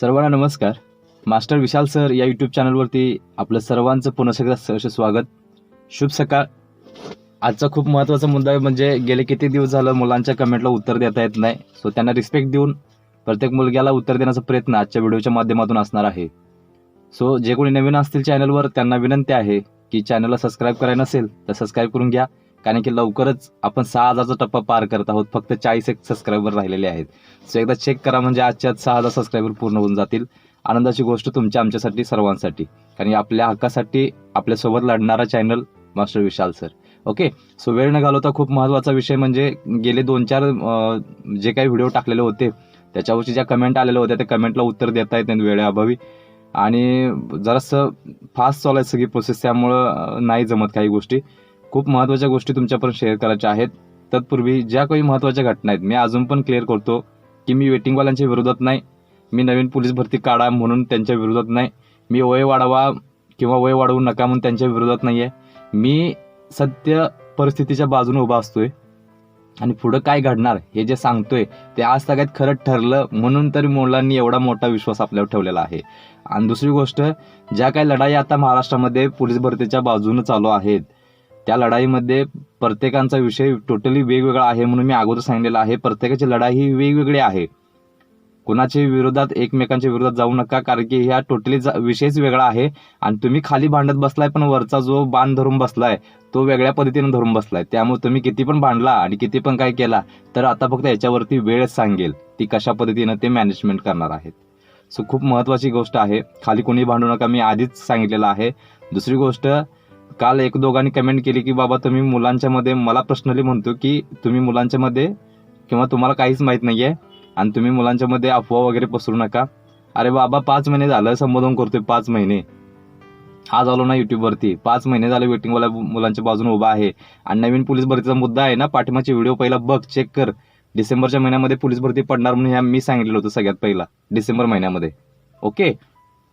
सर्वांना नमस्कार. Master Vishal sir या यूट्यूब चॅनलवरती आपलं सर्वांचं पुन्हा एकदा सहर्ष स्वागत. शुभ सकाळ. आजचा खूप महत्त्वाचा मुद्दा आहे म्हणजे गेले किती दिवस झालं मुलांच्या कमेंटला उत्तर देता येत नाही. सो त्यांना रिस्पेक्ट देऊन प्रत्येक मुलग्याला उत्तर देण्याचा प्रयत्न आजच्या व्हिडिओच्या माध्यमातून असणार आहे. सो जे कोणी नवीन असतील चॅनलवर त्यांना विनंती आहे की चॅनलला सबस्क्राईब करायला नसेल तर सबस्क्राईब करून घ्या. कारण की लवकरच आपण सहा हजारचा टप्पा पार करत आहोत. फक्त चाळीस एक सबस्क्रायबर राहिलेले आहेत. सो एकदा चेक करा म्हणजे आजच्या आज सहा हजार सबस्क्रायबर पूर्ण होऊन जातील. आनंदाची गोष्ट तुमच्या आमच्यासाठी सर्वांसाठी. कारण की आपल्या हक्कासाठी आपल्यासोबत लढणारा channel master Vishal sir okay so वेळ न घालवता खूप महत्त्वाचा विषय म्हणजे गेले दोन चार जे काही व्हिडिओ टाकलेले होते त्याच्यावरची ज्या कमेंट आलेल्या होत्या त्या कमेंटला उत्तर देता येत नाही वेळेअभावी. आणि जरासं फास्ट चालू आहे सगळी प्रोसेस त्यामुळं नाही जमत काही गोष्टी. खूप महत्त्वाच्या गोष्टी तुमच्यापर्यंत शेअर करायच्या आहेत. तत्पूर्वी ज्या काही महत्त्वाच्या घटना आहेत मी अजून पण क्लिअर करतो की मी वेटिंगवाल्यांच्या विरोधात नाही. मी नवीन पोलीस भरती काढा म्हणून त्यांच्या विरोधात नाही. मी वय वाढवा किंवा वय वाढवू नका म्हणून त्यांच्या विरोधात नाही आहे मी सत्य परिस्थितीच्या बाजूने उभा असतोय आणि पुढं काय घडणार हे जे सांगतोय ते आज सगळ्यात खरं ठरलं म्हणून तरी मुलांनी एवढा मोठा विश्वास आपल्यावर ठेवलेला आहे. आणि दुसरी गोष्ट ज्या काही लढाई आता महाराष्ट्रामध्ये पोलीस भरतीच्या बाजूने चालू आहेत त्या लढाईमध्ये प्रत्येकांचा विषय टोटली वेगवेगळा आहे म्हणून मी अगोदर सांगितलेला आहे. प्रत्येकाची लढाई ही वेगवेगळी आहे. कुणाच्या विरोधात एकमेकांच्या विरोधात जाऊ नका कारण की ह्या टोटली विषयच वेगळा आहे. आणि तुम्ही खाली भांडत बसलाय पण वरचा जो बाण धरून बसलाय तो वेगळ्या पद्धतीने धरून बसलाय. त्यामुळे तुम्ही किती पण भांडला आणि किती पण काय केला तर आता फक्त याच्यावरती वेळच सांगेल ती कशा पद्धतीनं ते मॅनेजमेंट करणार आहेत. सो खूप महत्वाची गोष्ट आहे. खाली कोणी भांडू नका मी आधीच सांगितलेलं आहे. दुसरी गोष्ट काल एक दोघांनी कमेंट केली की बाबा तुम्ही मुलांच्या मध्ये मला पर्सनली म्हणतो की तुम्ही मुलांच्या मध्ये किंवा तुम्हाला काहीच माहीत आहे आणि तुम्ही मुलांच्या मध्ये अफवा वगैरे पसरू नका. अरे बाबा पाच महिने झालं संबोधन करतोय पाच महिने. आज आलो ना युट्यूबवरती पाच महिने झाले वेटिंगवाल्या मुलांच्या बाजूने उभा आहे. आणि नवीन पोलीस भरतीचा मुद्दा आहे ना पाठिंबाचे व्हिडिओ पहिला बघ चेक कर. डिसेंबरच्या महिन्यामध्ये पोलीस भरती पडणार म्हणून ह्या मी सांगितलेलं होतं सगळ्यात पहिला डिसेंबर महिन्यामध्ये. ओके?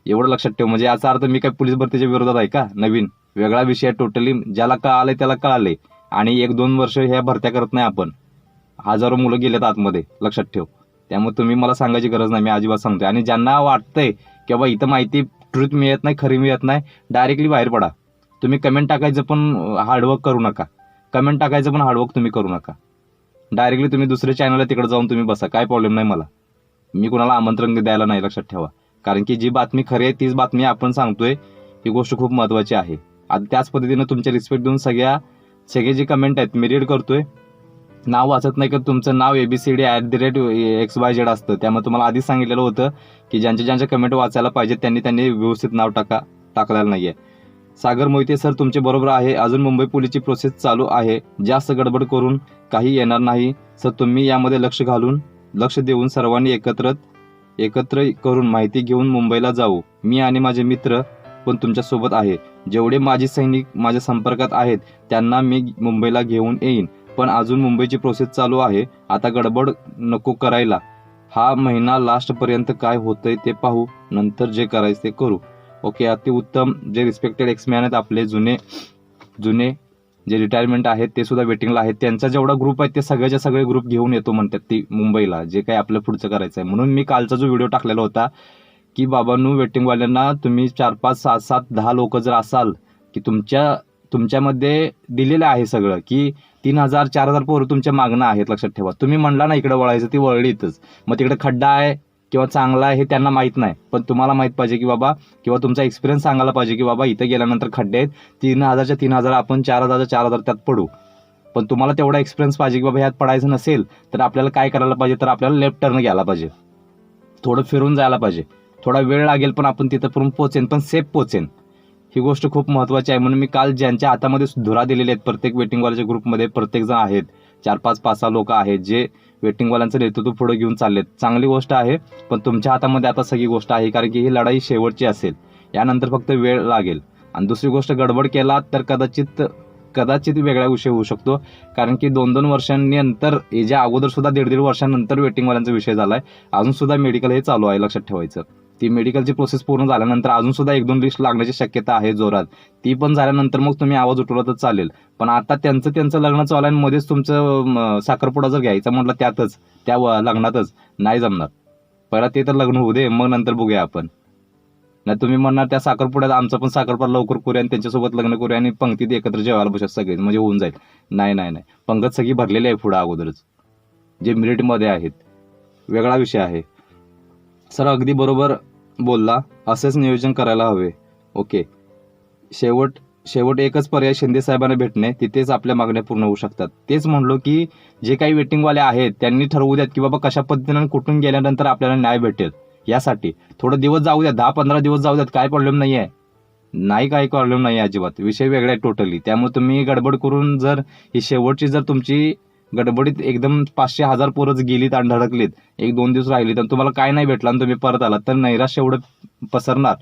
एवढं लक्षात ठेव. म्हणजे याचा अर्थ मी काय पोलीस भरतीच्या विरोधात आहे का? नवीन. वेगळा विषय टोटली ज्याला कळालं त्याला कळालंय. आणि एक दोन वर्ष ह्या भरत्या करत नाही आपण. हजारो मुलं गेलेत आतमध्ये लक्षात ठेव. त्यामुळे तुम्ही मला सांगायची गरज नाही मी अजिबात सांगतोय. आणि ज्यांना वाटतंय की बाबा इथं माहिती ट्रुथ मिळत नाही खरी मिळत नाही डायरेक्टली बाहेर पडा. तुम्ही कमेंट टाकायचं पण हार्डवर्क करू नका. कमेंट टाकायचं पण हार्डवर्क तुम्ही करू नका. डायरेक्टली तुम्ही दुसऱ्या चॅनलला तिकडे जाऊन तुम्ही बसा काय प्रॉब्लेम नाही मला. मी कुणाला आमंत्रण द्यायला नाही लक्षात ठेवा. कारण की जी बातमी खरी आहे तीच बातमी आपण सांगतोय ही गोष्ट खूप महत्वाची आहे. आता त्याच पद्धतीनं तुमच्या रिस्पेक्ट देऊन सगळ्या सगळे जे कमेंट आहेत मी रीड करतोय. नाव वाचत नाही का तुमचं नाव ABCD at the rate X Y Z असतं. त्यामुळे तुम्हाला आधीच सांगितलेलं होतं की ज्यांच्या ज्यांच्या कमेंट वाचायला पाहिजे त्यांनी त्यांनी व्यवस्थित नाव टाका टाकलेलं नाही आहे सागर मोहिते सर तुमचे बरोबर आहे. अजून मुंबई पोलीसची प्रोसेस चालू आहे. जास्त गडबड करून काही येणार नाही. सर तुम्ही यामध्ये लक्ष घालून लक्ष देऊन सर्वांनी एकत्र एकत्र करून माहिती घेऊन मुंबईला जाऊ. मी आणि माझे मित्र पण तुमच्यासोबत आहे. जेवढे माझे सैनिक माझ्या संपर्कात आहेत त्यांना मी मुंबईला घेऊन येईन. पण अजून मुंबईची प्रोसेस चालू आहे. आता गडबड नको करायला. हा महिना लास्ट पर्यंत काय होतंय ते पाहू. नंतर जे करायचं ते करू. ओके अति उत्तम. जे रिस्पेक्टेड एक्समॅन आहेत आपले जुने जुने जे रिटायरमेंट आहेत ते सुद्धा वेटिंगला आहेत. त्यांचा जेवढा ग्रुप आहे ते सगळ्याच्या सगळे ग्रुप घेऊन येतो म्हणतात ती मुंबईला. जे काही आपलं पुढचं करायचं आहे म्हणून मी कालचा जो व्हिडिओ टाकलेला होता की बाबांनो वेटिंगवाल्यांना तुम्ही चार पाच सात सात दहा लोक जर असाल की तुमच्या तुमच्यामध्ये दिलेलं आहे सगळं की तीन हजार चार हजार पोरं तुमच्या मागणं आहेत लक्षात ठेवा. तुम्ही म्हणला ना इकडे वळायचं ती वळलीतच. मग तिकडे खड्डा आहे किंवा चांगला आहे हे त्यांना माहीत नाही. पण तुम्हाला माहीत पाहिजे की बाबा किंवा तुमचा एक्सपिरियन्स सांगायला पाहिजे की बाबा इथं गेल्यानंतर खड्डे आहेत तीन हजारच्या तीन हजार आपण चार हजारच्या चार हजार त्यात पडू. पण तुम्हाला तेवढा एक्सपिरियन्स पाहिजे की बाबा ह्यात पडायचं नसेल तर आपल्याला काय करायला पाहिजे? तर आपल्याला लेफ्ट टर्न घ्यायला पाहिजे. थोडं फिरून जायला पाहिजे. थोडा वेळ लागेल पण आपण तिथं पर्यंत पोचेन पण सेफ पोचेन ही गोष्ट खूप महत्त्वाची आहे. म्हणून मी काल ज्यांच्या हातामध्ये धुरा दिलेले आहेत प्रत्येक वेटिंगवाल्याच्या ग्रुपमध्ये प्रत्येक जण आहेत. चार पाच पाच सहा लोक आहेत जे वेटिंगवाल्यांचं नेतृत्व पुढे घेऊन चाललेत. चांगली गोष्ट आहे पण तुमच्या हातामध्ये आता सगळी गोष्ट आहे कारण की ही लढाई शेवटची असेल. यानंतर फक्त वेळ लागेल. आणि दुसरी गोष्ट गडबड केला तर कदाचित कदाचित वेगळा विषय होऊ शकतो. कारण की दोन दोन वर्षांनंतर याच्या अगोदर सुद्धा दीड दीड वर्षांनंतर वेटिंगवाल्यांचा विषय झाला अजून सुद्धा मेडिकल हे चालू आहे लक्षात ठेवायचं. ती मेडिकलची प्रोसेस पूर्ण झाल्यानंतर अजून सुद्धा एक दोन लिस्ट लागण्याची शक्यता आहे जोरात. ती पण झाल्यानंतर मग तुम्ही आवाज उठवला तर चालेल. पण आता त्यांचं त्यांचं लग्न चालू आहे आणि मध्येच तुमचं साखरपुडा जर घ्यायचा म्हटलं त्यातच त्या व- लग्नातच नाही जमणार. पहिला ते तर लग्न होऊ दे मग नंतर बघूया आपण. नाही तुम्ही म्हणणार त्या साखरपुड्यात आमचं पण साखरपुडा लवकर करूया आणि त्यांच्यासोबत लग्न करूया आणि पंक्तीत एकत्र जेवायला बसत सगळे म्हणजे होऊन जाईल. नाही नाही नाही. पंगत सगळी भरलेली आहे पुढं अगोदरच. जे मिरिटमध्ये आहेत. वेगळा विषय आहे. सर अगदी बरोबर बोलला. असेच नियोजन करायला हवे. ओके. शेवट शेवट एकच पर्याय शिंदे साहेबांना भेटणे तिथेच आपल्या मागण्या पूर्ण होऊ शकतात. तेच म्हणलो की जे काही वेटिंगवाले आहेत त्यांनी ठरवू द्यात की बाबा कशा पद्धतीनं कुठून गेल्यानंतर आपल्याला न्याय भेटेल. यासाठी. थोडं दिवस जाऊ द्या. दहा पंधरा दिवस जाऊ द्यात. काय प्रॉब्लेम नाही आहे नाही काही प्रॉब्लेम नाही आहे अजिबात. विषय वेगळा आहे टोटली त्यामुळे तुम्ही गडबड करून जर ही शेवटची जर तुमची गडबडीत एकदम पाचशे हजार पोरच गेलीत आणि धडकलीत एक दोन दिवस राहिलीत आणि तुम्हाला काय नाही भेटलं आणि तुम्ही परत आलात. तर नैराश्य एवढं पसरणार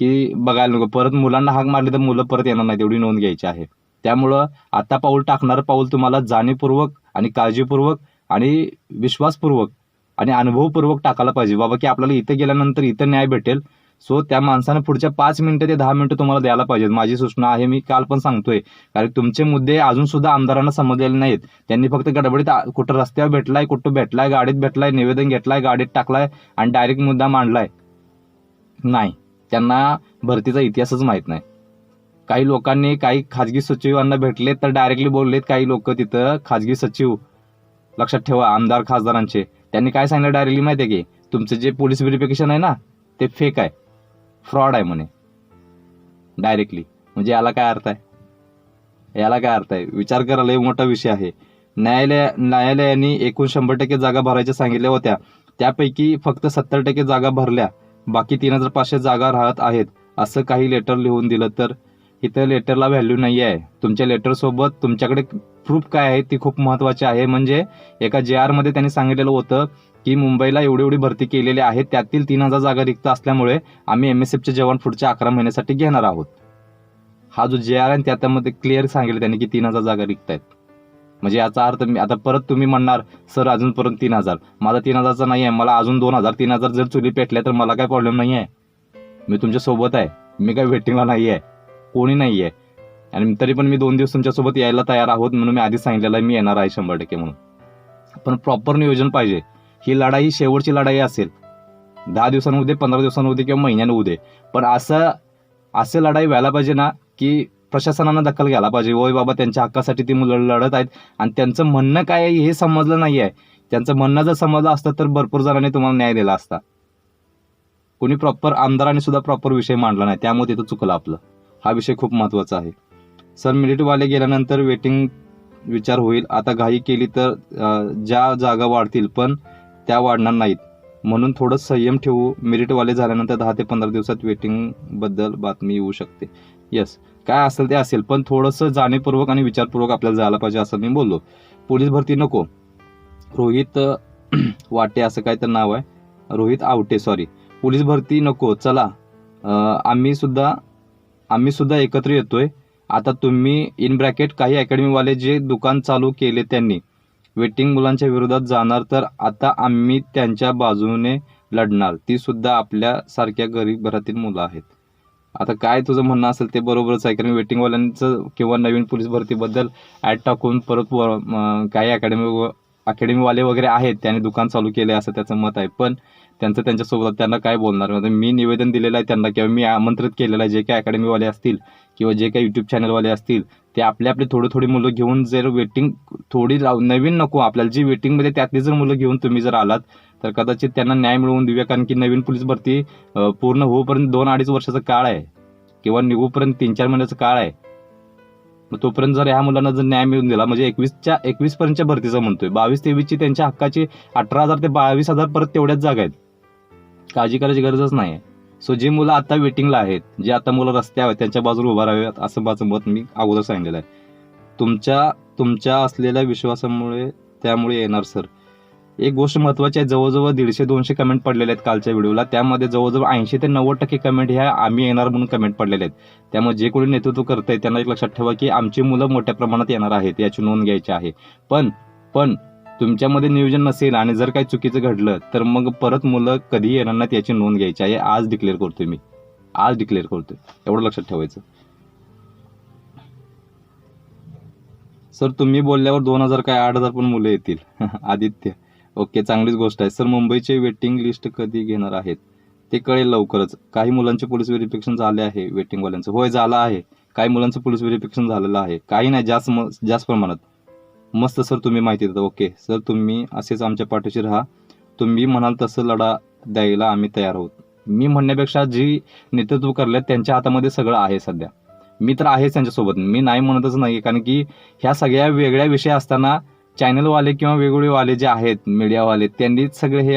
की बघायला नको. परत मुलांना हाक मारली तर मुलं परत येणार नाही तेवढी नोंद घ्यायची आहे. त्यामुळं आता पाऊल टाकणारं पाऊल तुम्हाला जाणीवपूर्वक आणि काळजीपूर्वक आणि विश्वासपूर्वक आणि अनुभवपूर्वक टाकायला पाहिजे. बाबा की आपल्याला इथं गेल्यानंतर इथं न्याय भेटेल. सो त्या माणसानं पुढच्या पाच मिनिटं ते दहा मिनिटं तुम्हाला द्यायला पाहिजेत. माझी सूचना आहे मी काल पण सांगतोय. कारण तुमचे मुद्दे अजून सुद्धा आमदारांना समजलेले नाहीत. त्यांनी फक्त गडबडीत कुठं रस्त्यावर भेटलाय कुठं भेटलाय गाडीत भेटलाय निवेदन घेतलाय गाडीत टाकलाय आणि डायरेक्ट मुद्दा मांडलाय. नाही. त्यांना भरतीचा इतिहासच माहीत नाही. काही लोकांनी काही खाजगी सचिवांना भेटले तर डायरेक्टली बोललेत काही लोक तिथं खाजगी सचिव लक्षात ठेवा आमदार खासदारांचे. त्यांनी काय सांगितलं डायरेक्टली माहिती आहे की तुमचं जे पोलीस व्हेरिफिकेशन आहे ना ते फेक आहे. फ्रॉड आहे म्हणे. डायरेक्टली म्हणजे याला काय अर्थ आहे? याला काय अर्थ आहे? विचार करायला लय मोठा विषय आहे. न्यायालय न्यायालयाने एकूण शंभर टक्के जागा भरायच्या सांगितल्या होत्या. त्यापैकी फक्त सत्तर टक्के जागा भरल्या. बाकी तीन हजार पाचशे जागा राहत आहेत. असं काही लेटर लिहून दिलं तर इथं लेटरला व्हॅल्यू नाही आहे तुमच्या लेटरसोबत तुमच्याकडे प्रूफ काय आहे ती खूप महत्वाची आहे. म्हणजे एका जे आरमध्ये त्यांनी सांगितलेलं होतं की मुंबईला एवढी एवढी भरती केलेली आहे त्यातील तीन हजार जागा रिक्त असल्यामुळे आम्ही एम एस एफचे जवान पुढच्या अकरा महिन्यासाठी घेणार आहोत. हा जो जे आर आहे त्याच्यामध्ये क्लिअर सांगितलं त्यांनी की तीन हजार जागा रिक्त आहेत. म्हणजे याचा अर्थ मी आता परत तुम्ही म्हणणार सर अजूनपर्यंत तीन हजार. माझा तीन हजारचा नाही आहे मला अजून दोन हजार तीन हजार जर चुली पेटल्या तर मला काय प्रॉब्लेम नाही आहे मी तुमच्यासोबत आहे. मी काय वेटिंगला नाही आहे कोणी नाही आहे आणि तरी पण मी दोन दिवस तुमच्यासोबत यायला तयार आहोत म्हणून मी आधी सांगितलेलं आहे मी येणार आहे शंभर टक्के म्हणून. पण प्रॉपर नियोजन पाहिजे. ही लढाई शेवटची लढाई असेल. दहा दिवसांमध्ये पंधरा दिवसांनी किंवा महिन्यानं उदे पण असं असे लढाई व्हायला पाहिजे ना की प्रशासनानं दखल घ्यायला पाहिजे. होय बाबा त्यांच्या हक्कासाठी ती मुलं लढत आहेत आणि त्यांचं म्हणणं काय आहे हे समजलं नाही आहे. त्यांचं म्हणणं जर समजलं असतं तर भरपूर जणांनी तुम्हाला न्याय दिला असता. कोणी प्रॉपर आमदारांनी सुद्धा प्रॉपर विषय मांडला नाही. त्यामुळे तिथं चुकलं आपलं. हा विषय खूप महत्त्वाचा आहे. सर मिलिटरीवाले गेल्यानंतर वेटिंग विचार होईल. आता घाई केली तर ज्या जागा वाढतील पण त्या वाढणार नाहीत. म्हणून थोडं संयम ठेवू. मेरिटवाले झाल्यानंतर दहा ते पंधरा दिवसात वेटिंगबद्दल बातमी येऊ शकते. येस काय असेल ते असेल पण थोडंसं जाणीवपूर्वक आणि विचारपूर्वक आपल्याला जायला पाहिजे असं मी बोललो. पोलीस भरती नको. रोहित वाटे असं काय तर नाव आहे. रोहित आवटे सॉरी पोलीस भरती नको. चला. आम्ही सुद्धा आम्ही सुद्धा एकत्र येतोय. आता तुम्ही इन ब्रॅकेट काही अकॅडमीवाले जे दुकान चालू केले त्यांनी वेटिंग मुलांच्या विरोधात जाणार तर आता आम्ही त्यांच्या बाजूने लढणार. ती सुद्धा आपल्यासारख्या गरीब घरातील मुलं आहेत. आता काय तुझं म्हणणं असेल ते बरोबरच आहे कारण वेटिंगवाल्यांचं किंवा नवीन पोलीस भरतीबद्दल ॲड टाकून परत व- काही अकॅडमी अकॅडमीवाले वगैरे आहेत त्यांनी दुकान चालू केले असं त्याचं मत आहे. पण त्यांचं त्यांच्यासोबत त्यांना काय बोलणार? म्हणजे मी निवेदन दिलेलं आहे त्यांना किंवा मी आमंत्रित केलेलं आहे जे काही अकॅडमीवाले असतील किंवा जे काही युट्यूब चॅनलवाले असतील ते आपले आपले थोडी थोडी मुलं घेऊन जर वेटिंग थोडी लाव- नवीन नको आपल्याला. जी वेटिंगमध्ये त्यातली जर मुलं घेऊन तुम्ही जर आलात तर कदाचित त्यांना न्याय मिळवून देऊया. कारण की नवीन पोलीस भरती पूर्ण होऊपर्यंत दोन अडीच वर्षाचा काळ आहे. किंवा निघूपर्यंत तीन चार महिन्याचा काळ आहे. मग तोपर्यंत जर ह्या मुलांना जर न्याय मिळून दिला म्हणजे एकवीसच्या एकवीस पर्यंतच्या भरतीचं म्हणतोय बावीस तेवीसची त्यांच्या हक्काची अठरा हजार ते बावीस हजार परत तेवढ्याच जागा आहेत. काळजी करायची गरजच नाही सो जी मुलं आता वेटिंगला आहेत जे आता मुलं रस्त्यावर आहेत त्यांच्या बाजूला उभा राहाव्यात असं माझं मत मी अगोदर सांगितलेलं आहे. तुमच्या तुमच्या असलेल्या विश्वासामुळे त्यामुळे येणार सर. एक गोष्ट महत्वाची आहे जवळजवळ दीडशे दोनशे कमेंट पडलेले आहेत कालच्या व्हिडिओला. त्यामध्ये जवळजवळ ऐंशी ते नव्वद टक्के कमेंट ह्या आम्ही येणार म्हणून कमेंट पडलेले आहेत. त्यामुळे जे कोणी नेतृत्व करत आहे त्यांना एक लक्षात ठेवा की आमची मुलं मोठ्या प्रमाणात येणार आहेत याची नोंद घ्यायची आहे. पण पण तुमच्यामध्ये नियोजन नसेल आणि जर काही चुकीचं घडलं तर मग परत मुलं कधी येणार नाहीत याची नोंद घ्यायची आहे. आज डिक्लेअर करतोय मी. आज डिक्लेअर करतोय. एवढं लक्षात ठेवायचं. सर तुम्ही बोलल्यावर दोन हजार काय आठ हजार पण मुलं येतील. आदित्य. ओके चांगलीच गोष्ट आहे. सर मुंबईचे वेटिंग लिस्ट कधी घेणार आहेत? ते कळेल लवकरच. काही मुलांचे पोलीस व्हेरिफिकेशन झाले आहे वेटिंगवाल्यांचं होय झालं आहे. काही मुलांचं पोलीस व्हेरिफिकेशन झालेलं आहे. काही नाही जास्त म- जास्त प्रमाणात. मस्त सर तुम्ही माहिती देता. ओके सर तुम्ही असेच आमच्या पाठीशी राहा. तुम्ही म्हणाल तसं लढा द्यायला आम्ही तयार आहोत. मी म्हणण्यापेक्षा जी नेतृत्व करले त्यांच्या हातामध्ये सगळं आहे सध्या. मी तर आहेच त्यांच्यासोबत. मी नाही म्हणतच नाही कारण की ह्या सगळ्या वेगळ्या विषय असताना चॅनलवाले किंवा वेगवेगळे वाले जे आहेत मीडियावाले त्यांनीच सगळे हे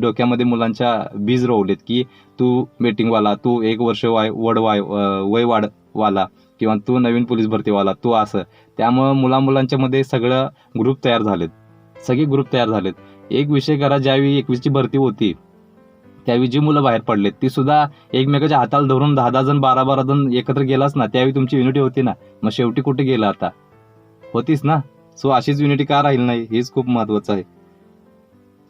डोक्यामध्ये मुलांच्या बीज रोवलेत की तू मीटिंगवाला तू एक वर्ष वाय वड वाय वय वाढ वाला किंवा तू नवीन पोलीस भरतीवाला तू असं. त्यामुळं मुला मुलांच्या मध्ये सगळं ग्रुप तयार झालेत. सगळे ग्रुप तयार झालेत. एक विषय करा ज्यावेळी एकवीसची भरती होती त्यावेळी जी मुलं बाहेर पडलेत ती सुद्धा एकमेकाच्या हाताला धरून दहा दहा जण बारा बारा जण एकत्र गेलाच ना त्यावेळी तुमची युनिटी होती ना. मग शेवटी कुठे गेला आता? होतीस ना? सो अशीच युनिटी का राहील नाही हेच खूप महत्वाचं आहे.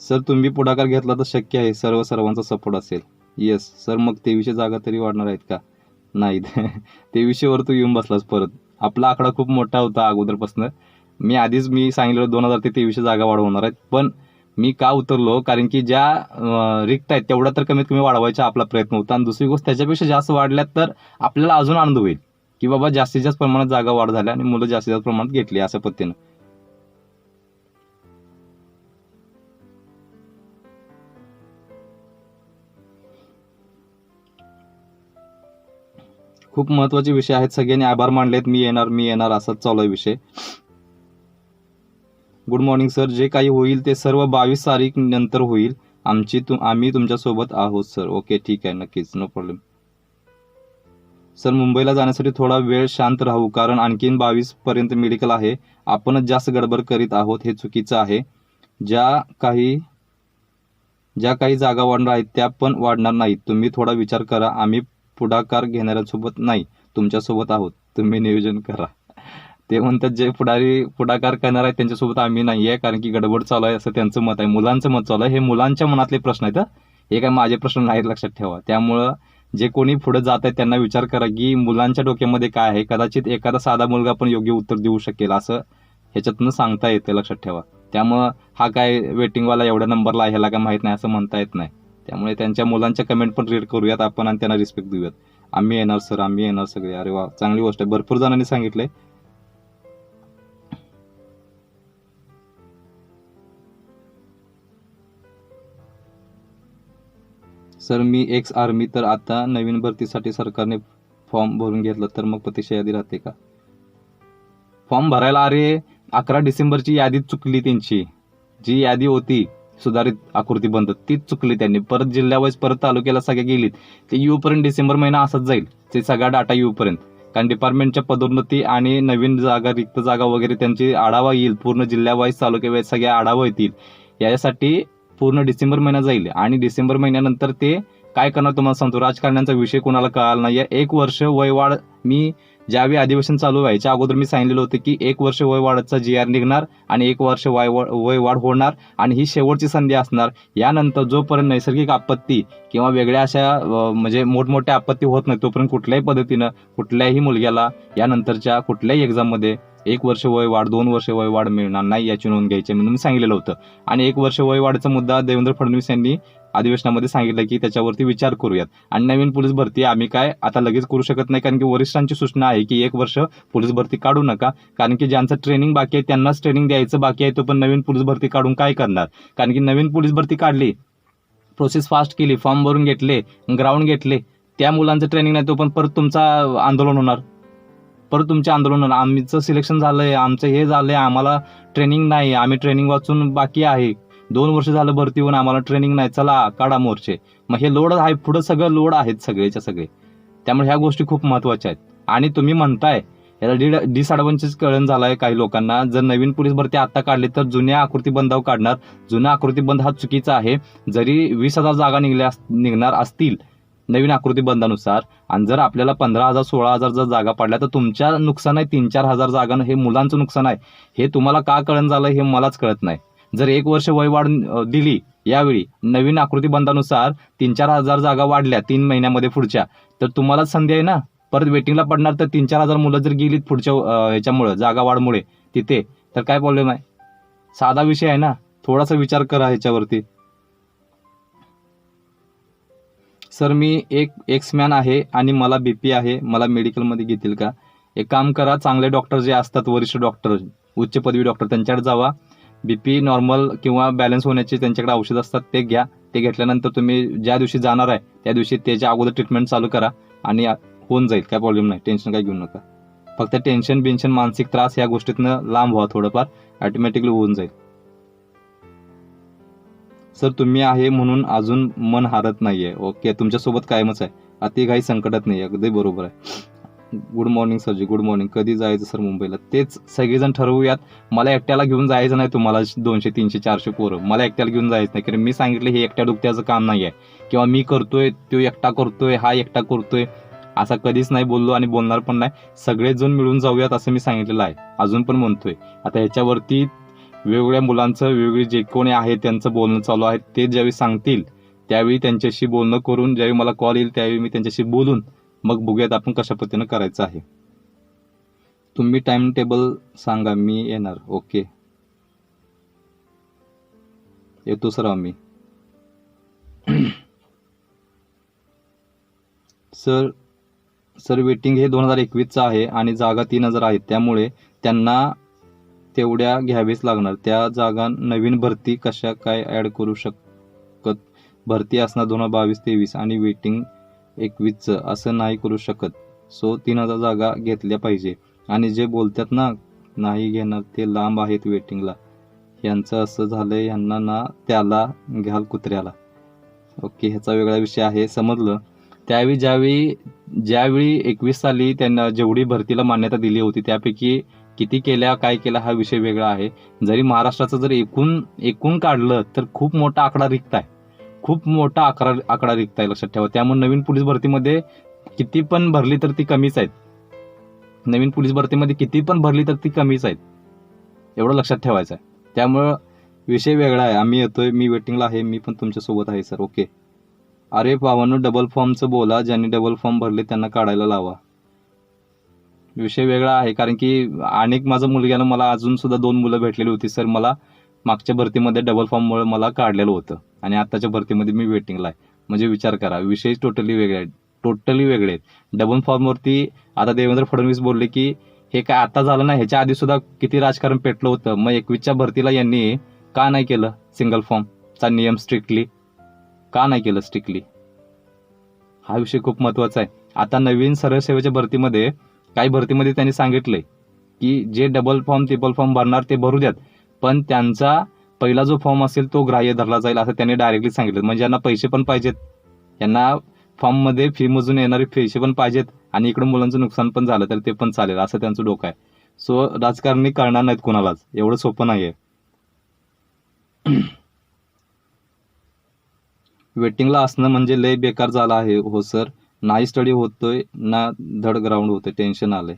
सर तुम्ही पुढाकार घेतला तर शक्य आहे सर्व सर्वांचा सपोर्ट असेल. येस सर मग तेवीसशे जागा तरी वाढणार आहेत का? नाही. तेवीसशेवर तू येऊन बसलास परत. आपला आकडा खूप मोठा होता अगोदरपासून. मी आधीच मी सांगितलं दोन हजार ते तेवीसशे जागा वाढवणार आहेत. पण मी का उतरलो? कारण की ज्या रिक्त आहेत तेवढ्या तर कमीत कमी वाढवायचा आपला प्रयत्न होता. आणि दुसरी गोष्ट त्याच्यापेक्षा जास्त वाढल्यात तर आपल्याला अजून आनंद होईल. की बाबा जास्तीत जास्त प्रमाणात जागा वाढ झाल्या आणि मुलं जास्तीत जास्त प्रमाणात घेतली अशा पद्धतीनं. खूप महत्त्वाचे विषय आहेत. सगळ्यांनी आभार मानलेत. मी येणार मी येणार असाच चालू आहे विषय. गुड मॉर्निंग सर जे काही होईल ते सर्व बावीस तारीख नंतर होईल. आमची तु आम्ही तुमच्यासोबत आहोत सर ओके ठीक आहे. नक्कीच. नो प्रॉब्लेम सर मुंबईला जाण्यासाठी थोडा वेळ शांत राहू कारण आणखीन बावीस पर्यंत मेडिकल आहे. आपणच जास्त गडबड करीत आहोत हे चुकीचं आहे. ज्या काही ज्या काही जागा वाढणार आहेत त्या पण वाढणार नाहीत. तुम्ही थोडा विचार करा. आम्ही पुढाकार घेणाऱ्यासोबत नाही तुमच्यासोबत आहोत. तुम्ही नियोजन करा. ते म्हणतात जे पुढारी पुढाकार करणार आहेत त्यांच्यासोबत आम्ही नाही आहे कारण की गडबड चालू आहे असं त्यांचं मत आहे. मुलांचं मत चालू आहे. हे मुलांच्या मनातले प्रश्न आहेत हे. काय माझे प्रश्न नाहीत लक्षात ठेवा. त्यामुळं जे कोणी पुढे जात आहेत त्यांना विचार करा की मुलांच्या डोक्यामध्ये काय आहे. कदाचित एखादा साधा मुलगा पण योग्य उत्तर देऊ शकेल असं ह्याच्यातनं सांगता येते लक्षात ठेवा. त्यामुळं हा काय वेटिंगवाला एवढ्या नंबरला ह्याला काय माहीत नाही असं म्हणता येत नाही. त्यामुळे त्यांच्या मुलांच्या कमेंट पण रीड करूयात आपण आणि त्यांना रिस्पेक्ट देऊयात. आम्ही येणार सर आम्ही येणार सगळे. अरे वा चांगली गोष्ट आहे. भरपूर जणांनी सांगितलंय. सर मी एक्स आर्मी तर आता नवीन भरतीसाठी सरकारने फॉर्म भरून घेतला तर मग प्रतीक्षा यादी राहते का? फॉर्म भरायला अरे अकरा डिसेंबरची यादी चुकली त्यांची. जी यादी होती सुधारित आकृती बंद. तीच चुकली त्यांनी. परत जिल्ह्यावाईज परत तालुक्याला सगळ्या गेलीत. ते येऊपर्यंत डिसेंबर महिना असाच जाईल. ते सगळा डाटा येऊपर्यंत. कारण डिपार्टमेंटच्या पदोन्नती आणि नवीन जागा रिक्त जागा वगैरे त्यांची आढावा येईल. पूर्ण जिल्ह्यावाईज तालुक्यावाईज सगळ्या आढावा येतील. याच्यासाठी पूर्ण डिसेंबर महिना जाईल. आणि डिसेंबर महिन्यानंतर ते काय करणार तुम्हाला सांगतो. राजकारण्यांचा विषय कोणाला कळाला नाही एक वर्ष वयवाढ मी ज्यावेळी अधिवेशन चालू व्हायच्या अगोदर मी सांगितलेलं होतं की एक वर्ष वयवाढचा जी आर निघणार आणि एक वर्ष वय वयवाढ होणार आणि ही शेवटची संधी असणार. यानंतर जोपर्यंत नैसर्गिक आपत्ती किंवा वेगळ्या अशा म्हणजे मोठमोठ्या आपत्ती होत नाही तोपर्यंत कुठल्याही पद्धतीनं कुठल्याही मुलग्याला यानंतरच्या कुठल्याही एक्झाममध्ये एक वर्ष वय वाढ दोन वर्ष वय वाढ मिळणार नाही याची नोंद घ्यायची म्हणून मी सांगितलेलं होतं. आणि एक वर्ष वय वाढचा मुद्दा देवेंद्र फडणवीस यांनी अधिवेशनामध्ये सांगितलं की त्याच्यावरती विचार करूयात. आणि नवीन पोलीस भरती आम्ही काय आता लगेच करू शकत नाही कारण की वरिष्ठांची सूचना आहे की एक वर्ष पोलीस भरती काढू नका. कारण की ज्यांचं ट्रेनिंग बाकी आहे त्यांनाच ट्रेनिंग द्यायचं बाकी आहे तो पण नवीन पोलीस भरती काढून काय करणार? कारण की नवीन पोलीस भरती काढली प्रोसेस फास्ट केली फॉर्म भरून घेतले ग्राउंड घेतले त्या मुलांचं ट्रेनिंग नाही तो पण परत तुमचा आंदोलन होणार. परत तुमचे आंदोलन होणार. आमचं सिलेक्शन झालंय आमचं हे झालंय आम्हाला ट्रेनिंग नाही आम्ही ट्रेनिंग वाचून बाकी आहे. दोन वर्ष झालं भरती होऊन आम्हाला ट्रेनिंग नाही. चला काढा मोर्चे. मग हे लोड आहे पुढं सगळं लोड आहेत सगळेच्या सगळे. त्यामुळे ह्या गोष्टी खूप महत्त्वाच्या आहेत. आणि तुम्ही म्हणताय याला डी डिसअडव्हान्टेज कळण झालाय काही लोकांना. जर नवीन पोलीस भरती आता काढली तर जुन्या आकृती बंधाव काढणार. जुना आकृती बंद हा चुकीचा आहे. जरी वीस हजार जागा निघल्या निघणार असतील नवीन आकृती बंधानुसार आणि जर आपल्याला पंधरा हजार सोळा हजार जर जागा पडल्या तर तुमच्या नुकसान आहे तीन चार हजार जागा हे मुलांचं नुकसान आहे. हे तुम्हाला का कळण झालं हे मलाच कळत नाही. जर एक वर्ष वय वाढ दिली यावेळी नवीन आकृती बंदानुसार तीन चार हजार जागा वाढल्या तीन महिन्यामध्ये पुढच्या. तर तुम्हालाच संधी आहे ना? परत वेटिंगला पडणार तर तीन चार हजार मुलं जर गेलीत पुढच्या ह्याच्यामुळं जागा वाढमुळे तिथे तर काय प्रॉब्लेम आहे? साधा विषय आहे ना? थोडासा विचार करा ह्याच्यावरती. सर मी एक एक्समॅन आहे आणि मला बी पी आहे. मला मेडिकलमध्ये घेतील का? एक काम करा चांगले डॉक्टर जे असतात वरिष्ठ डॉक्टर उच्च पदवी डॉक्टर त्यांच्याकडे जावा. बीपी नॉर्मल किंवा बॅलन्स होण्याचे त्यांच्याकडे औषध असतात ते घ्या. ते घेतल्यानंतर तुम्ही ज्या दिवशी जाणार आहे त्या दिवशी त्याच्या अगोदर ट्रीटमेंट चालू करा आणि होऊन जाईल काय प्रॉब्लेम नाही. टेन्शन काय घेऊ नका. फक्त टेन्शन बिन्शन मानसिक त्रास या गोष्टीतनं लांब व्हा थोडंफार. ऑटोमॅटिकली होऊन जाईल. सर तुम्ही आहे म्हणून अजून मन हारत नाहीये. ओके तुमच्यासोबत कायमच आहे. अति काही संकटात नाही अगदी बरोबर आहे. गुड मॉर्निंग सरजी गुड मॉर्निंग. कधी जायचं सर मुंबईला? तेच सगळेजण ठरवूयात. मला एकट्याला घेऊन जायचं नाही तुम्हाला दोनशे तीनशे चारशे पोरं. मला एकट्याला घेऊन जायचं नाही कारण मी सांगितलं हे एकट्या दुकट्याचं काम नाही आहे किंवा मी करतोय तो एकटा करतोय हा एकटा करतोय. असा कधीच नाही बोललो आणि बोलणार पण नाही. सगळेजण मिळून जाऊयात असं मी सांगितलेलं आहे. अजून पण म्हणतोय. आता ह्याच्यावरती वेगवेगळ्या मुलांचं वेगवेगळे जे कोणी आहे त्यांचं बोलणं चालू आहे ते ज्यावेळी सांगतील त्यावेळी त्यांच्याशी बोलणं करून ज्यावेळी मला कॉल येईल त्यावेळी मी त्यांच्याशी बोलून मग बघूयात आपण कशा पद्धतीनं करायचं आहे. तुम्ही टाइम टेबल सांगा मी येणार. ओके येतो सर आम्ही. सर सर वेटिंग हे दोन हजार एकवीसचं आहे आणि जागा तीन हजार आहेत. त्यामुळे त्यांना तेवढ्या घ्यावेच लागणार. त्या जागा नवीन भरती कशा काय ऍड करू शकत? भरती असणार दोन हजार बावीस तेवीस आणि वेटिंग एकवीसचं असं नाही करू शकत. सो तीन हजार जागा घेतल्या पाहिजे. आणि जे बोलतात ना नाही घेणार ते लांब आहेत वेटिंगला यांचं असं झालं यांना ना त्याला घ्याल कुत्र्याला. ओके ह्याचा वेगळा विषय आहे समजलं? त्यावेळी ज्यावेळी ज्यावेळी एकवीस साली त्यांना जेवढी भरतीला मान्यता दिली होती त्यापैकी किती केल्या काय केला हा विषय वेगळा आहे. जरी महाराष्ट्राचं जर एकूण एकूण काढलं तर खूप मोठा आकडा रिक्त आहे. खूप मोठा आकडा आकडा रिक्त आहे लक्षात ठेवा. त्यामुळे नवीन पोलीस भरतीमध्ये किती पण भरली तर ती कमीच आहेत. नवीन पोलीस भरतीमध्ये किती पण भरली तर ती कमीच आहेत. एवढं लक्षात ठेवायचं आहे. त्यामुळं विषय वेगळा आहे. आम्ही येतोय मी वेटिंगला आहे मी पण तुमच्यासोबत आहे सर ओके अरे भावानं डबल फॉर्मचं बोला. ज्यांनी डबल फॉर्म भरले त्यांना काढायला लावा. विषय वेगळा आहे कारण की अनेक माझं मुलग्यानं मला अजून सुद्धा दोन मुलं भेटलेली होती सर मला मागच्या भरतीमध्ये डबल फॉर्ममुळे मला काढलेलं होतं. आणि आत्ताच्या भरतीमध्ये मी वेटिंगला आहे. म्हणजे विचार करा विषय टोटली वेगळे आहेत. टोटली वेगळे आहेत. डबल फॉर्मवरती आता देवेंद्र फडणवीस बोलले की हे काय आता झालं ना ह्याच्या आधी सुद्धा किती राजकारण पेटलं होतं. मग एकवीसच्या भरतीला यांनी का नाही केलं सिंगल फॉर्मचा नियम स्ट्रिक्टली का नाही केलं स्ट्रिक्टली हा विषय खूप महत्त्वाचा आहे. आता नवीन सरळ सेवेच्या भरतीमध्ये काही भरतीमध्ये त्यांनी सांगितलंय की जे डबल फॉर्म ट्रिपल फॉर्म भरणार ते भरू द्यात. पण त्यांचा पहिला जो फॉर्म असेल तो ग्राह्य धरला जाईल असं त्यांनी डायरेक्टली सांगितलं. म्हणजे यांना पैसे पण पाहिजेत. यांना फॉर्ममध्ये फी मधून येणारे पैसे पण पाहिजेत आणि इकडे मुलांचं नुकसान पण झालं तर ते पण चालेल असं त्यांचं डोकं आहे. सो राजकारणी करणार नाहीत कोणालाच. एवढं सोपं नाही आहे वेटिंगला असणं म्हणजे लय बेकार झालं आहे. हो सर नाही स्टडी होतोय ना धड ग्राउंड होतोय. टेन्शन आलंय.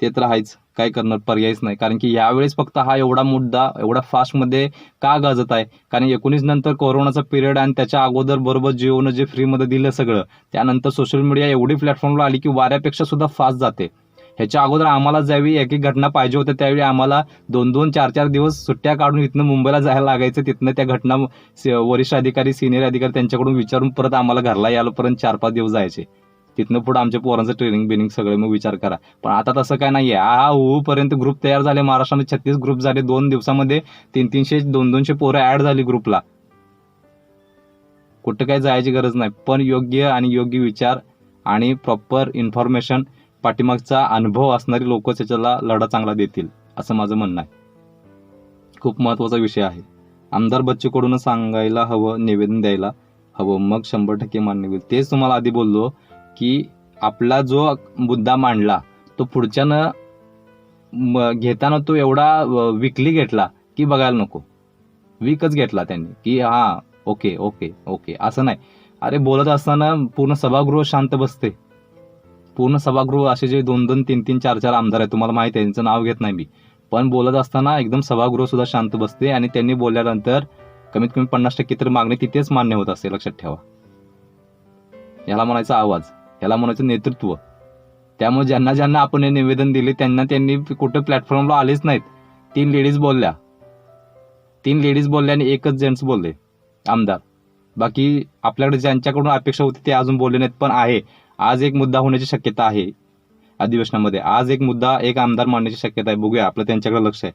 ते तर आहेच. काय करणार? पर्यायच नाही. कारण की यावेळेस फक्त हा एवढा मुद्दा एवढा फास्टमध्ये का गाजत आहे? कारण एकोणीस नंतर कोरोनाचा पिरियड आणि त्याच्या अगोदर बरोबर जिओनं जे फ्रीमध्ये दिलं सगळं त्यानंतर सोशल मीडिया एवढी प्लॅटफॉर्मला आली की वाऱ्यापेक्षा सुद्धा फास्ट जाते. ह्याच्या अगोदर आम्हाला ज्यावेळी एक एक घटना पाहिजे होत्या त्यावेळी आम्हाला दोन दोन चार चार दिवस सुट्ट्या काढून इथनं मुंबईला जायला लागायचं. तिथनं त्या घटना वरिष्ठ अधिकारी सिनियर अधिकारी त्यांच्याकडून विचारून परत आम्हाला घरला यायलापर्यंत चार पाच दिवस जायचे. तिथनं पुढे आमच्या पोरांचं ट्रेनिंग बिनिंग सगळे मग विचार करा. पण आता तसं काय नाहीये. हा होऊपर्यंत ग्रुप तयार झाले. महाराष्ट्रामध्ये छत्तीस ग्रुप झाले. दोन दिवसामध्ये तीन तीनशे दोन दोनशे पोरं ऍड झाली ग्रुपला कुठं काय जायची गरज नाही. पण योग्य आणि योग्य विचार आणि प्रॉपर इन्फॉर्मेशन पाठीमागचा अनुभव असणारी लोक त्याच्याला लढा चांगला देतील असं माझं म्हणणं आहे. खूप महत्त्वाचा विषय आहे. आमदार बच्चूकडून सांगायला हवं निवेदन द्यायला हवं. मग शंभर टक्के मान्य होईल. तेच तुम्हाला आधी बोललो. की आपला जो मुद्दा मांडला तो पुढच्यानं घेताना तो एवढा विकली घेतला की बघायला नको. वीकच घेतला त्यांनी की हा ओके ओके ओके. असं नाही. अरे बोलत असताना पूर्ण सभागृह शांत बसते. पूर्ण सभागृह असे जे दोन दोन तीन तीन चार चार आमदार आहेत तुम्हाला माहिती आहे त्यांचं नाव घेत नाही मी. पण बोलत असताना एकदम सभागृह सुद्धा शांत बसते आणि त्यांनी बोलल्यानंतर कमीत कमी पन्नास टक्के तर मागणी तिथेच मान्य होत असते लक्षात ठेवा. याला म्हणायचा आवाज. ह्याला म्हणायचं नेतृत्व. त्यामुळे ज्यांना ज्यांना आपण हे निवेदन दिले त्यांना त्यांनी कुठं प्लॅटफॉर्मला आलेच नाहीत. तीन लेडीज बोलल्या. तीन लेडीज बोलल्या आणि एकच जेंट्स बोलले. आमदार. बाकी आपल्याकडे ज्यांच्याकडून अपेक्षा होती ते अजून बोलले नाहीत पण आहे. आज एक मुद्दा होण्याची शक्यता आहे. अधिवेशनामध्ये आज एक मुद्दा एक आमदार मांडण्याची शक्यता आहे. बघूया आपलं त्यांच्याकडे लक्ष आहे.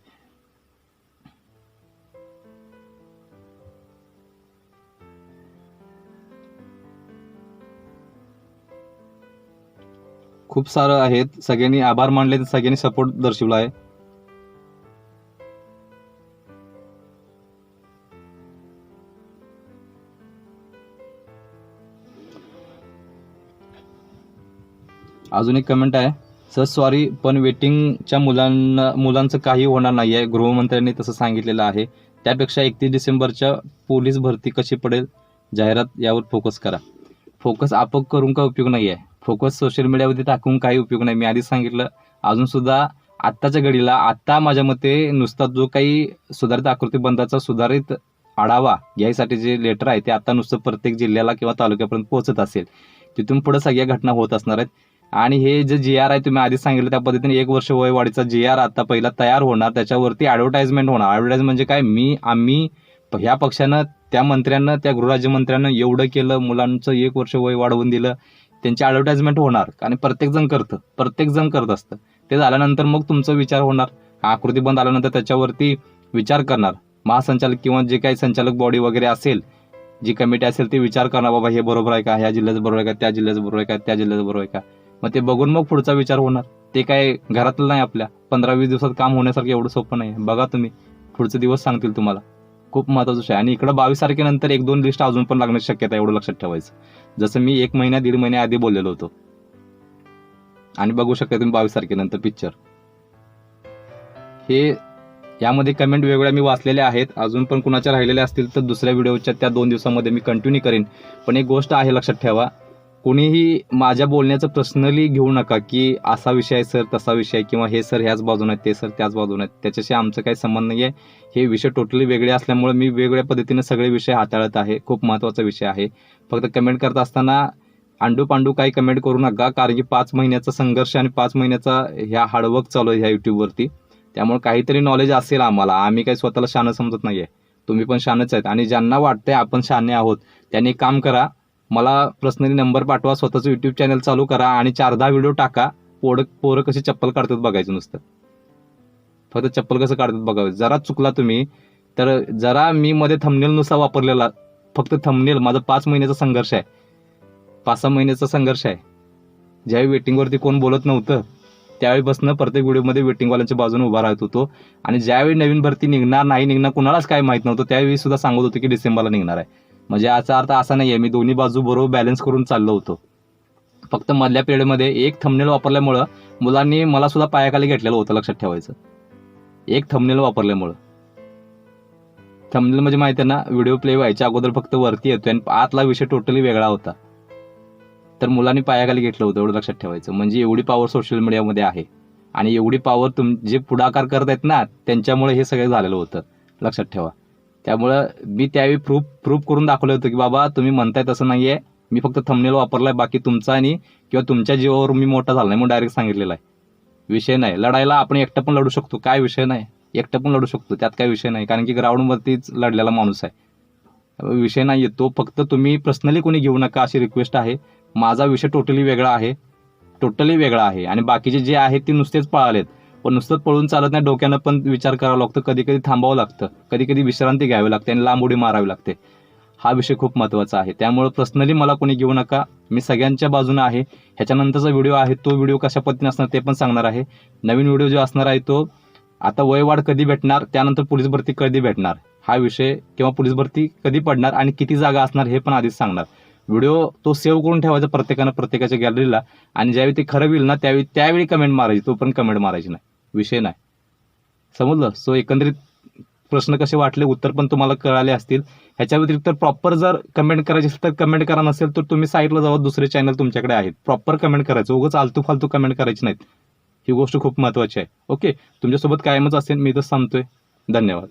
खूप सारं आहेत. सगळ्यांनी आभार मानले तर सगळ्यांनी सपोर्ट दर्शवला आहे. अजून एक कमेंट आहे. सर सॉरी पण वेटिंगच्या मुलांना मुलांचं काही होणार नाही आहे गृहमंत्र्यांनी तसं सांगितलेलं आहे. त्यापेक्षा एकतीस डिसेंबरच्या पोलीस भरती कशी पडेल? जाहिरात यावर फोकस करा. फोकस आपक करून का उपयोग नाही आहे फोकस सोशल मीडियावरती टाकून काही उपयोग नाही. मी आधीच सांगितलं. अजून सुद्धा आत्ताच्या घडीला आत्ता माझ्या मते नुसता जो काही सुधारित आकृती बंदाचा सुधारित आढावा यासाठी जे लेटर आहे ते आता नुसतं प्रत्येक जिल्ह्याला किंवा तालुक्यापर्यंत पोहोचत असेल. तिथून पुढे सगळ्या घटना होत असणार आहेत. आणि हे जे जी आर आहे तुम्ही आधीच सांगितलं त्या पद्धतीने एक वर्ष वयवाढीचा जी आर आता पहिला तयार होणार. त्याच्यावरती ॲडव्हर्टाइजमेंट होणार. ॲडव्हर्टाइज म्हणजे काय? मी आम्ही प- ह्या पक्षानं त्या मंत्र्यांना त्या गृहराज्यमंत्र्यांना एवढं केलं मुलांचं एक वर्ष वय वाढवून दिलं त्यांची ॲडव्हर्टाइजमेंट होणार. आणि प्रत्येकजण करतं प्रत्येकजण करत असतं. ते झाल्यानंतर मग तुमचा विचार होणार. आकृती बंद आल्यानंतर त्याच्यावरती विचार करणार. महासंचालक किंवा जे काही संचालक बॉडी वगैरे असेल जी कमिटी असेल ते विचार करणार बाबा हे बरोबर आहे का? ह्या जिल्ह्याचं बरोबर आहे का? त्या जिल्ह्याचं बरोबर आहे का? त्या जिल्ह्याचं बरोबर आहे का? मग ते बघून मग पुढचा विचार होणार. ते काय घरातलं नाही आपल्या. पंधरा वीस दिवसात काम होण्यासारखं एवढं सोपं नाही. बघा तुम्ही. पुढचे दिवस सांगतील तुम्हाला. खूप महत्वाचं विषय आहे. आणि इकडं बावीस तारखेनंतर एक दोन लिस्ट अजून पण लागण्याची शक्यता एवढं लक्षात ठेवायचं. जसं मी एक महिन्या दीड महिन्या आधी बोललेलो होतो. आणि बघू शकता तुम्ही बावीस तारखेनंतर पिक्चर हे यामध्ये कमेंट वेगवेगळ्या मी वाचलेल्या आहेत. अजून पण कुणाच्या राहिलेल्या असतील तर दुसऱ्या व्हिडिओच्या त्या दोन दिवसामध्ये मी कंटिन्यू करेन. पण एक गोष्ट आहे लक्षात ठेवा. कोणीही माझ्या बोलण्याचं पर्सनली घेऊ नका की असा विषय आहे सर तसा विषय आहे किंवा हे सर ह्याच बाजून आहेत ते सर त्याच बाजून आहेत. त्याच्याशी आमचं काही संबंध नाही आहे हे विषय टोटली वेगळे असल्यामुळे मी वेगळ्या पद्धतीने सगळे विषय हाताळत आहे. खूप महत्त्वाचा विषय आहे. फक्त कमेंट करत असताना अंडू पांडू काही कमेंट करू नका कारण की पाच महिन्याचा संघर्ष आणि पाच महिन्याचा ह्या हार्डवर्क चालू आहे ह्या युट्यूबवरती त्यामुळे काहीतरी नॉलेज असेल आम्हाला. आम्ही काही स्वतःला शानं समजत नाही आहे तुम्ही पण शानच आहेत. आणि ज्यांना वाटतंय आपण शाणे आहोत त्यांनी एक काम करा मला पर्सनली नंबर पाठवा स्वतःचं युट्यूब चॅनल चालू करा आणि चार दहा व्हिडिओ टाका. पोरं पोरं कशी चप्पल काढतात बघायचं नुसतं. फक्त चप्पल कसं काढतात बघावं जरा चुकला तुम्ही तर जरा मी मध्ये थमनेल नुसता वापरलेला. फक्त थंबनेल माझा पाच महिन्याचा संघर्ष आहे. पाच सहा महिन्याचा संघर्ष आहे. ज्यावेळी वेटिंगवरती कोण बोलत नव्हतं त्यावेळी बसणं प्रत्येक व्हिडिओमध्ये वेटिंगवाल्यांच्या बाजूने उभा राहत होतो. आणि ज्यावेळी नवीन भरती निघणार नाही निघणार कुणालाच काय माहीत नव्हतं त्यावेळी सुद्धा सांगत होतो की डिसेंबरला निघणार आहे. म्हणजे याचा अर्थ असा नाहीये मी दोन्ही बाजू बरोबर बॅलन्स करून चाललो होतो. फक्त मधल्या पिरियडमध्ये एक थंबनेल वापरल्यामुळं मुलांनी मला सुद्धा पायाखाली घेतलेलं होतं लक्षात ठेवायचं. एक थंबनेल वापरल्यामुळं. थंबनेल म्हणजे माहिती आहे ना व्हिडिओ प्ले व्हायच्या अगोदर फक्त वरती येतोय आणि आतला विषय टोटली वेगळा होता. तर मुलांनी पायाखाली घेतलं होतं एवढं लक्षात ठेवायचं. म्हणजे एवढी पॉवर सोशल मीडियामध्ये आहे. आणि एवढी पॉवर तुम जे पुढाकार करत आहेत ना त्यांच्यामुळे हे सगळं झालेलं होतं. लक्षात ठेवा. त्यामुळं मी त्यावेळी प्रूफ प्रूफ करून दाखवलं होतं की बाबा तुम्ही म्हणताय तसं नाही आहे मी फक्त थंबनेल वापरलाय बाकी तुमचा आणि किंवा तुमच्या जीवावर मी मोठा झाला नाही म्हणून डायरेक्ट सांगितलेला आहे. विषय नाही. लढायला आपण एकटं पण लढू शकतो. काय विषय नाही. एकटं पण लढू शकतो. त्यात काय विषय नाही. कारण की ग्राउंडवरतीच लढलेला माणूस आहे. विषय नाही तो फक्त तुम्ही पर्सनली कोणी घेऊ नका अशी रिक्वेस्ट आहे. माझा विषय टोटली वेगळा आहे. टोटली वेगळा आहे. आणि बाकीचे जे आहेत ते नुसतेच पळालेत. पण नुसतं पळून चालत नाही डोक्यानं पण विचार करावा लागतो. कधी कधी थांबावं लागतं. कधी कधी विश्रांती घ्यावी लागते आणि लांब उडी मारावी लागते. हा विषय खूप महत्त्वाचा आहे. त्यामुळे पर्सनली मला कोणी घेऊ नका. मी सगळ्यांच्या बाजूने आहे. ह्याच्यानंतरचा व्हिडिओ आहे. तो व्हिडिओ कशा पद्धतीने असणार ते पण सांगणार आहे. नवीन व्हिडिओ जो असणार आहे तो आता वयवाढ कधी भेटणार? त्यानंतर पोलीस भरती कधी भेटणार? हा विषय किंवा पोलीस भरती कधी पडणार आणि किती जागा असणार हे पण आधीच सांगणार. व्हिडिओ तो सेव्ह करून ठेवायचा प्रत्येकानं प्रत्येकाच्या गॅलरीला आणि ज्यावेळी ते खरं होईल ना त्यावेळी त्यावेळी कमेंट मारायची. तो पण कमेंट मारायची नाही. विषय नाही. समजलं? सो एकंदरीत प्रश्न कसे वाटले? उत्तर पण तुम्हाला कळाले असतील. ह्याच्या व्यतिरिक्त प्रॉपर जर कमेंट करायची असेल तर कमेंट करा. नसेल तर तुम्ही साईडला जावा. दुसरे चॅनल तुमच्याकडे आहेत. प्रॉपर कमेंट करायचं. उगाच आलतू फालतू कमेंट करायची नाहीत. ही गोष्ट खूप महत्त्वाची आहे. ओके तुमच्यासोबत कायमच असेल. मी तर सांगतोय. धन्यवाद.